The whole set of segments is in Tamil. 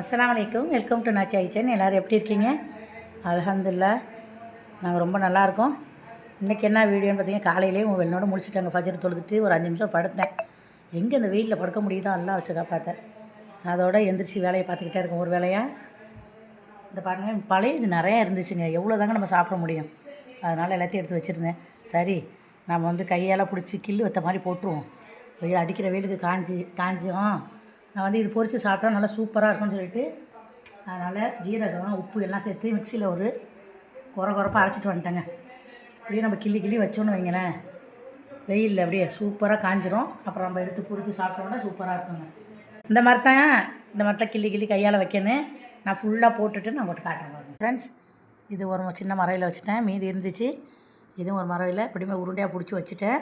அஸ்லாம் வலைக்கம் வெல்கம் டு நாச்சி ஐச்சன் எல்லோரும் எப்படி இருக்கீங்க? அல்ஹம்துலில்லா நாங்கள் ரொம்ப நல்லாயிருக்கோம் இன்றைக்கி என்ன வீடியோன்னு பார்த்தீங்கன்னா காலையிலேயே உங்கள் வெள்ளனோட முடிச்சுட்டாங்க. ஃபஜர் தொழுதுட்டு ஒரு அஞ்சு நிமிஷம் படுத்தேன். எங்கே இந்த வெயிலில் படுக்க முடியுதோ எல்லாம் வச்சு காப்பாற்றேன் அதோட எந்திரிச்சு வேலையை பார்த்துக்கிட்டே இருக்கோம். ஒரு வேலையாக இந்த பாருங்கள் பழைய இது நிறையா இருந்துச்சுங்க. எவ்வளோ தாங்க நம்ம சாப்பிட முடியும்? அதனால் எல்லாத்தையும் எடுத்து வச்சுருந்தேன். சரி நம்ம வந்து கையால் பிடிச்சி கில்லு வைத்த மாதிரி போட்டுருவோம். வெயில் அடிக்கிற வெயிலுக்கு காஞ்சி காஞ்சியும் நான் வந்து இது பொறித்து சாப்பிட்டா நல்லா சூப்பராக இருக்கும்னு சொல்லிட்டு அதனால் ஜீரகம் உப்பு எல்லாம் சேர்த்து மிக்சியில் ஒரு குறை குறைப்பாக அரைச்சிட்டு வந்துட்டேங்க. அப்படியே நம்ம கிள்ளி கிள்ளி வச்சோன்னு வைங்களேன். வெயிலில் அப்படியே சூப்பராக காஞ்சிரும். அப்புறம் நம்ம எடுத்து பொரித்து சாப்பிட்டோம்னா சூப்பராக இருக்குங்க. இந்த மாதிரி தான் இந்த மாதிரி தான் கிள்ளி கிள்ளி கையால் வைக்கணும் நான் ஃபுல்லாக போட்டுட்டு நான் போட்டு காட்டுறேன் ஃப்ரெண்ட்ஸ் இது ஒரு சின்ன மறையில் வச்சுட்டேன். மீதி இருந்துச்சு. இதுவும் ஒரு மறையில் இப்படிமே உருண்டையாக பிடிச்சி வச்சுட்டேன்.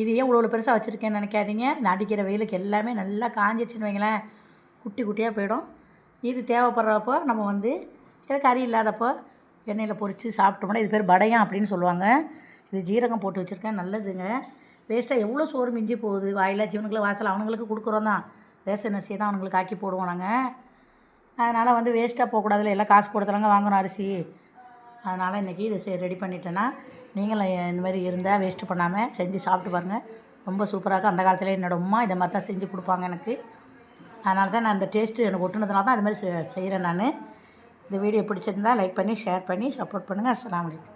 இது ஏன் இவ்வளோ பெருசாக வச்சுருக்கேன்னு நினைக்காதீங்க. இந்த அடிக்கிற வெயிலுக்கு எல்லாமே நல்லா காஞ்சிடுச்சுன்னு வைங்களேன். குட்டி குட்டியாக போயிடும். இது தேவைப்படுறப்போ நம்ம வந்து இது கறி இல்லாதப்போ எண்ணெயில் பொரித்து சாப்பிட்டோம்னா இது பேர் படையம் அப்படின்னு சொல்லுவாங்க. இது ஜீரகம் போட்டு வச்சுருக்கேன். நல்லதுங்க. வேஸ்ட்டாக எவ்வளோ சோறு மிஞ்சி போகுது? வாயிலா ஜீவனுக்குள்ள வாசல் அவனுங்களுக்கு கொடுக்குறோம் தான். ரேஷன் அரிசியை தான் அவனுங்களுக்கு ஆக்கி போடுவோம் நாங்கள் அதனால் வந்து வேஸ்ட்டாக போகக்கூடாதுல எல்லாம் காசு போடுறதுலங்க வாங்கணும் அரிசி. அதனால் இன்றைக்கி இதை சரி ரெடி பண்ணிட்டேன்னா நீங்களும் இந்த மாதிரி இருந்தால் வேஸ்ட்டு பண்ணாமல் செஞ்சு சாப்பிட்டு பாருங்கள் ரொம்ப சூப்பராக இருக்கும் அந்த காலத்தில் என்னோடய அம்மா இதை மாதிரி தான் செஞ்சு கொடுப்பாங்க எனக்கு. அதனால தான் நான் அந்த டேஸ்ட்டு எனக்கு ஒட்டுனதுனால தான் அது மாதிரி செய்கிறேன் நான். இந்த வீடியோ பிடிச்சிருந்தால் லைக் பண்ணி ஷேர் பண்ணி சப்போர்ட் பண்ணுங்கள் அஸ்லாம் வலைக்கம்